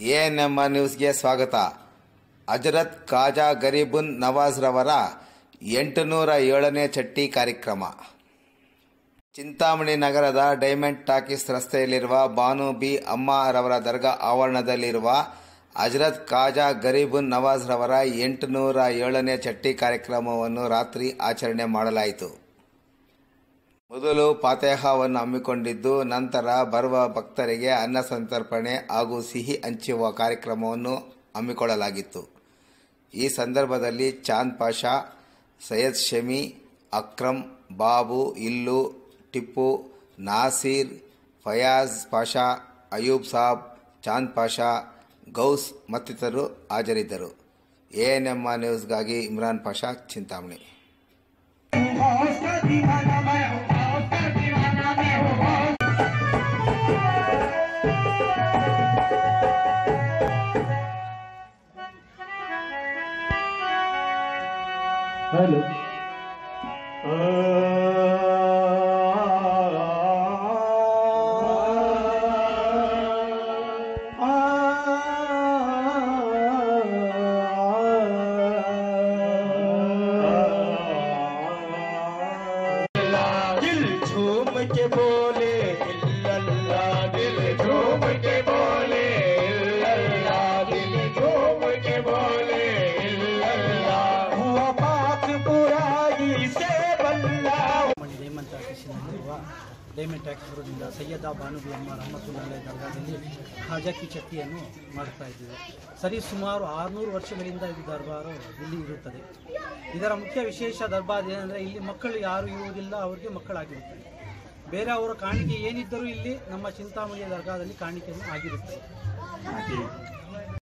ANM ನ್ಯೂಸ್ಗೆ ಸ್ವಾಗತ. ಅಜರತ್ ಖಾಜಾ ಗರೀಬುನ್ ನವಾಜ್ ರವರ ಎಂಟುನೂರ ಏಳನೇ ಚಟ್ಟಿ ಕಾರ್ಯಕ್ರಮ. ಚಿಂತಾಮಣಿ ನಗರದ ಡೈಮಂಡ್ ಟಾಕೀಸ್ ರಸ್ತೆಯಲ್ಲಿರುವ ಬಾನು ಬಿ ಅಮ್ಮ ರವರ ದರ್ಗಾ ಆವರಣದಲ್ಲಿರುವ ಅಜರತ್ ಖಾಜಾ ಗರೀಬುನ್ ನವಾಜ್ ರವರ ಎಂಟುನೂರ ಏಳನೇ ಚಟ್ಟಿ ಕಾರ್ಯಕ್ರಮವನ್ನು ರಾತ್ರಿ ಆಚರಣೆ ಮಾಡಲಾಯಿತು. ಮೊದಲು ಪಾತೇಹವನ್ನು ಹಮ್ಮಿಕೊಂಡಿದ್ದು, ನಂತರ ಬರುವ ಭಕ್ತರಿಗೆ ಅನ್ನ ಸಂತರ್ಪಣೆ ಹಾಗೂ ಸಿಹಿ ಹಂಚುವ ಕಾರ್ಯಕ್ರಮವನ್ನು ಹಮ್ಮಿಕೊಳ್ಳಲಾಗಿತ್ತು. ಈ ಸಂದರ್ಭದಲ್ಲಿ ಚಾಂದ್ ಪಾಷಾ, ಸೈಯದ್ ಶಮಿ, ಅಕ್ರಮ್, ಬಾಬು, ಇಲ್ಲು, ಟಿಪ್ಪು, ನಾಸೀರ್, ಫಯಾಜ್ ಪಾಷಾ, ಅಯೂಬ್ ಸಾಬ್, ಚಾಂದ್ ಪಾಷಾ, ಗೌಸ್ ಮತ್ತಿತರರು ಹಾಜರಿದ್ದರು. ಎಎನ್ಎಂ ನ್ಯೂಸ್ಗಾಗಿ ಇಮ್ರಾನ್ ಪಾಷಾ ಚಿಂತಾಮಣಿ. हेलो दिल झूम के बोले ಟಾಕೀಸಿನಲ್ಲಿರುವ ಡೈಮಂಡ್ ಟ್ಯಾಕ್ಸ್ಪುರದಿಂದ ಸೈಯದ ಬಾನುಬಿ ಅಮ್ಮ ರಹಮತುಲ್ಲಾಹ ದರ್ಗಾದಲ್ಲಿ ಖಾಜಾಕಿ ಚಟ್ಟಿಯನ್ನು ಮಾಡ್ತಾ ಇದ್ದೀವಿ. ಸರಿ, ಸುಮಾರು ಆರುನೂರು ವರ್ಷಗಳಿಂದ ಇದು ದರ್ಬಾರು ಇಲ್ಲಿ ಇರುತ್ತದೆ. ಇದರ ಮುಖ್ಯ ವಿಶೇಷ ದರ್ಬಾರ್ ಏನಂದರೆ ಇಲ್ಲಿ ಮಕ್ಕಳು ಯಾರು ಇರುವುದಿಲ್ಲ, ಅವರಿಗೆ ಮಕ್ಕಳಾಗಿರುತ್ತದೆ ಬೇರೆ ಅವರ ಕಾಣಿಕೆ ಏನಿದ್ದರೂ ಇಲ್ಲಿ ನಮ್ಮ ಚಿಂತಾಮಣಿಯ ದರ್ಗಾದಲ್ಲಿ ಕಾಣಿಕೆಯನ್ನು ಆಗಿರುತ್ತದೆ.